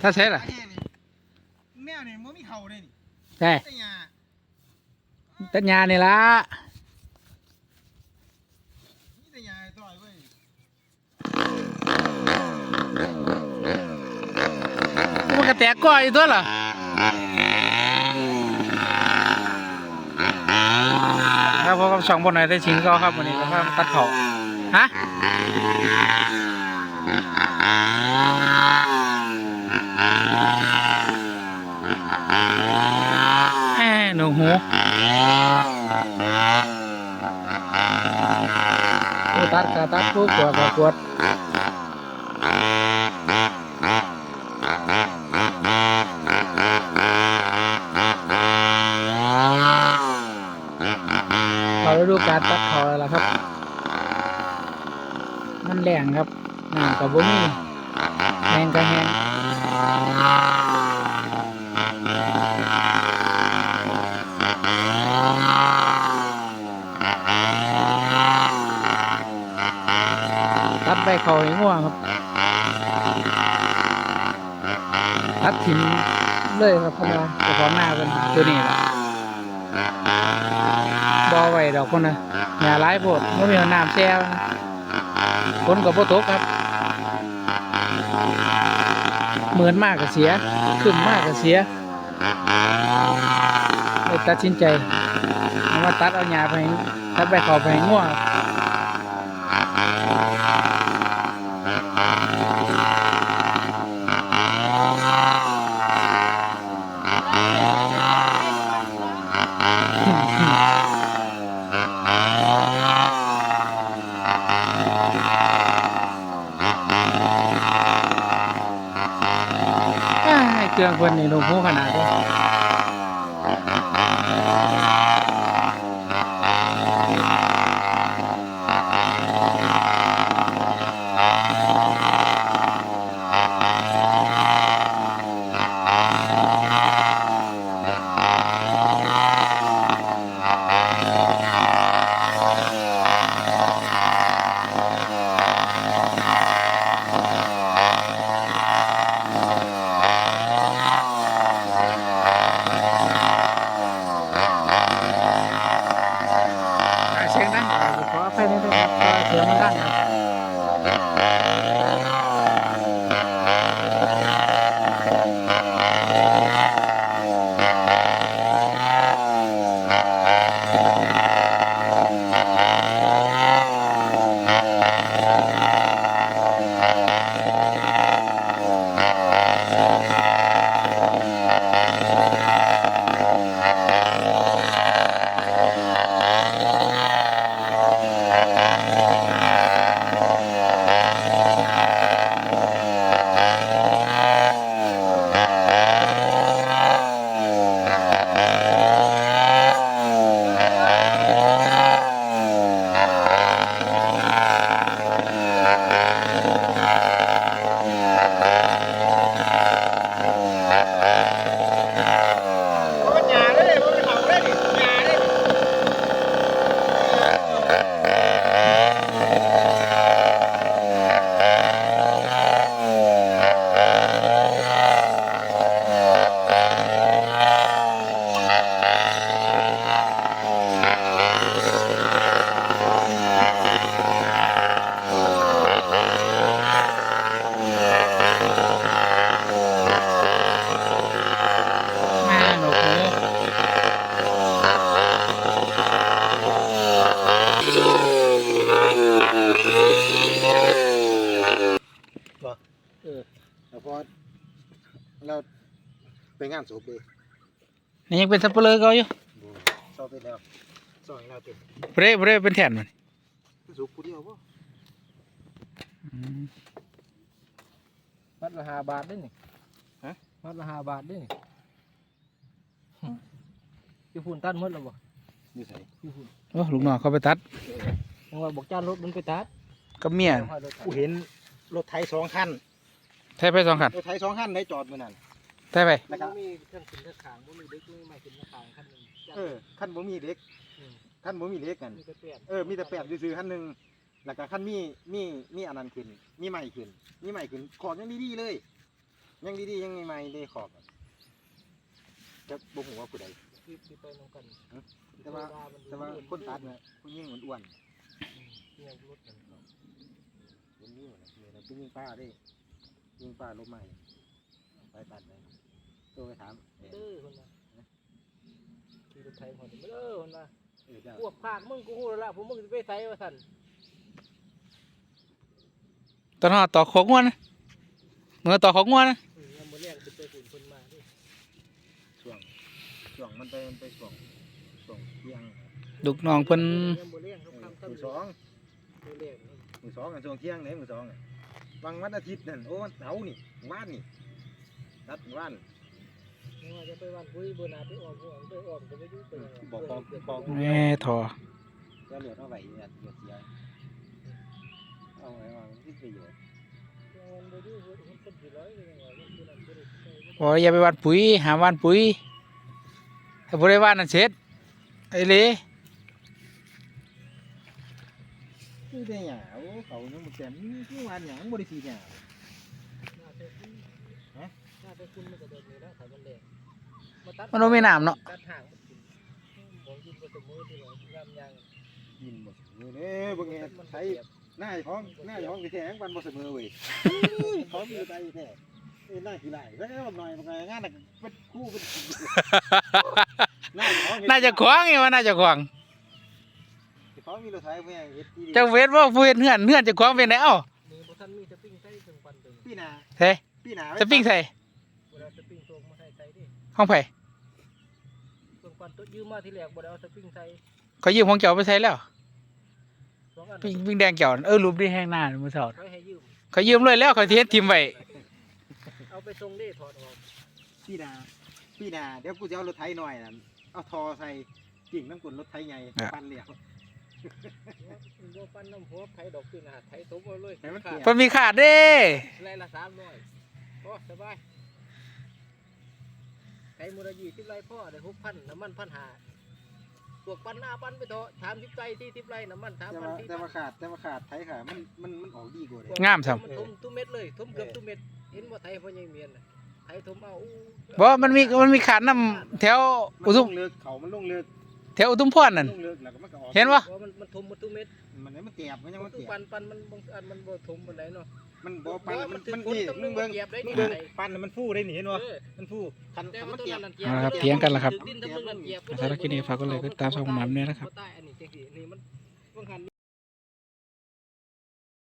ถ้าใช่ล่ะแม่นี่แมวนี่มันมีเขาเลยนี่ใช่แต่ยาตัญญานี่ยละมันก็แตกก้อยตัวล่ะครับพบกับช่องบนไหนได้ชิงก็ครับวันนี้ก็ตัดเขาฮะแหมหนูหูผู้ ตัดก็ตัดผู้กวดก็กวดเราฤดูการตัดเขาแล้วครับ มันแรงครับน้ำกับบุมีแห้งก็แห้ง ตัดทิ้งเลยครับเพราะว่าเจ้าของหน้าเป็นตัวนี้แหละบ่ไหวดอกคนนะอย่าร้ายโพดไม่มีน้ำแช่คนกับโตกครับ เหมือนมากก็เสีย ขึ้นมากก็เสียเลยตัดสินใจเอามาตัดเอาหญ้าไปตัดใบขาไปง่วง เครื่องเพิ่นนี่ลงหูขนาดนี้ แล้วพอเราไปงานศพเลยนี่ยังเป็นสับเปลือเขาอยู่สอบไปแล้วสอบให้เราเต็มเร่เร่เป็นแทนมันสุกผู้เดียวป่ะอืมมัดละห้าบาทได้นี่ฮะมัดละห้าบาทได้นี่พี่ฝุ่นตัดหมดแล้วบ่นี่ใส่พี่ฝุ่นโอ้ลูกน้องเขาไปตัดยังว่าบอกจ้างรถมันไปตัดกับเมียเอาให้รถตัดกูเห็น รถไถสองคันใช่ไปสองขันรถไถสองคันได้จอดมานั่นใช่ไปมันบ่มีเครื่องขึ้นเครื่องขางบ่มีเด็กบ่มีไม้ขึ้นเครื่องขางคันหนึงจ้างเออคันบ่มีเด็กอืมคันบ่มีเด็กกัน มีแต่แปดเออ มีแต่แปดซื้อๆคันหนึ่งแล้วก็คันมี มี มีอันนั้นขึ้น มีใหม่ขึ้น มีใหม่ขึ้น ขอดยังดีๆเลย ยังดีๆยังใหม่ๆได้ขอบอะจะบ่ฮู้ว่าผู้ใดคลิปที่ไปน้องกันแต่ว่า แต่ว่าคนตัดเนี่ยผู้หญิงอ้วนเนี่ยรถมันเขาๆคนนี้เนี่ยเรา ไปยิงป้าได้ยิงป้าลบใหม่ไปตัดเลยตัวไปถามเอเด้ออคนละขี่รถไทยคนเด้อคนละเออเจ้าพวกภาคมึงกูฮู้แล้วล่ะผมมึงสิไปไสว่าซั่นตอนหอต่อของงัวนะเมื่อต่อของงัวนะอืมยังบ่แรงสิไปฝุ่นคนมาดิช่วงช่วงมันไปมันไปช่วงช่วงเที่ยงลูกน้องเพิ่นยังบ่แรงเขาเออคำมือคำสองบ่แรงมือสองกันช่วงเที่ยงเนี่ยมือสองเนี่ย วันวันอาทิตย์นั่นโอ้วันเสาร์นี่ว่านนี่ตัดว่านไม่ว่าจะไปวันคุยบ่น่าไปออกบ่ไปออกก็บ่อยู่ไปบอกบอกบอกแม่ถอจะเหลือเท่าไหร่เนี่ยเหลือเสียเอาไว้ว่ามันที่ประโยชน์มันบ่อยู่มันคนสิร้อยเลยว่ามันคือนั่นบ่ได้ใช้บอกอย่าไปหวานปุ๋ยหาหวานปุ๋ยถ้าบ่ได้หวานนั่นเสร็จไอ้เหลนี่ได้หยาโอ้ เขายังบ่แก่นที่วันหยางบ่ได้สีหยาน่าจะคุณฮะน่าจะคุณมันก็เดินนี่แล้วถ้ามันแรงาตัดมันบ่มีน้ำเนาะ ตัดห่างมันกินของกินก็สมมุติที่ว่ายามยางยินบ่เสมอเด้บ่แง่มันใช้หน้าท้องหน้าท้องสิแท้งวันบ่เสมอเว้ยท้องมีใจแท้เอ้ยหน้าขี้ไหลแล้วก็หน่อยมันก็งานน่ะเป็นคู่เป็นหน้าท้องน่าจะขวางไงว่าน่าจะขวาง ท้องมีรถไถแม่เฮ็ดที่ดีเจ้าเวทว่าผู้เฮ็ดเฮือนเฮือนจะขวางเป็นไดเอ้านี่บ่ทันมีสปริงใส่ถึงปันตึงพี่นาเฮ้พี่นาจะปิ้งใส่เวลาสปริงตรงมาใส่ใส่ดิห้องไผเพิ่งปันตัวยืมมาทีแรกบ่ได้เอาสปริงใส่เขายืมของเจ้าไปใส่แล้วสองอันปิ้งปิ้งแดงเจ้าเออรูปดีแห้งหน้ามื้อเช้าไว้ให้ยืมเขายืมเลยแล้วเขาสิเฮ็ดทิมไว้เอาไปส่งได้ถอดออกพี่นาพี่นาเดี๋ยวกูจะเอารถไถหน่อยน่ะเอาทอใส่กิ่งน้ำกลนรถไถใหญ่ปั่นเดียว บ่ปันน้ำหัวไผดอกขึ้นหาไผสมเอาเลยให้มันขาเปียกเพิ่นมีขาดเด้ไล่ละ300พอสบายไผมูลยี่สิบไร่พ่อได้6,000น้ำมัน1,500พวกปันหน้าปันไปเถอะ30ไร่40ไร่น้ำมันแต่3,000ว่าแต่ว่า4,000ขาดแต่ว่าขาดไถขาดมันมันมันออกดีกว่าเลยงามซ้ำ มันทุ่มทุกเม็ดเลยทุ่มเกือบทุกเม็ดเห็นบ่ไทยพ่อใหญ่เมียนน่ะไทยทุ่มเอาอู้บ่มันมีมันมีขาดน้ำแถวมันอุลทุมงเลิกเขามันลงเลิก แถวอุทุมพรนั่นลงเลิกแล้วก็มันก็ออกเห็นปะว่ามันมันทุ่มหมดทุกเม็ดมันมันแตบมันยังมันคือแตบปันปันมันบางอันมันบ่ทุ่มปานใดเนาะมันบ่ปันมันถึงมันคนนี่ต้องมึงเบิ่งเหยียบได้มึนี่งเบิ่งไทยปันน่ะมันฟูได้หนิเห็นบ่เออมันฟูคันแต่คันว่ามันตัวแตบนั้นเอาละครับเถียงกันแล้วครับถึดินถ้ามึงนั่นเหยียบสารบคลิปนี้ฝากกดไลค์กดติดตามช่องหม่ำด้วยนะครับบ่ตายอันนี้จังซี่นี่มันบางหัน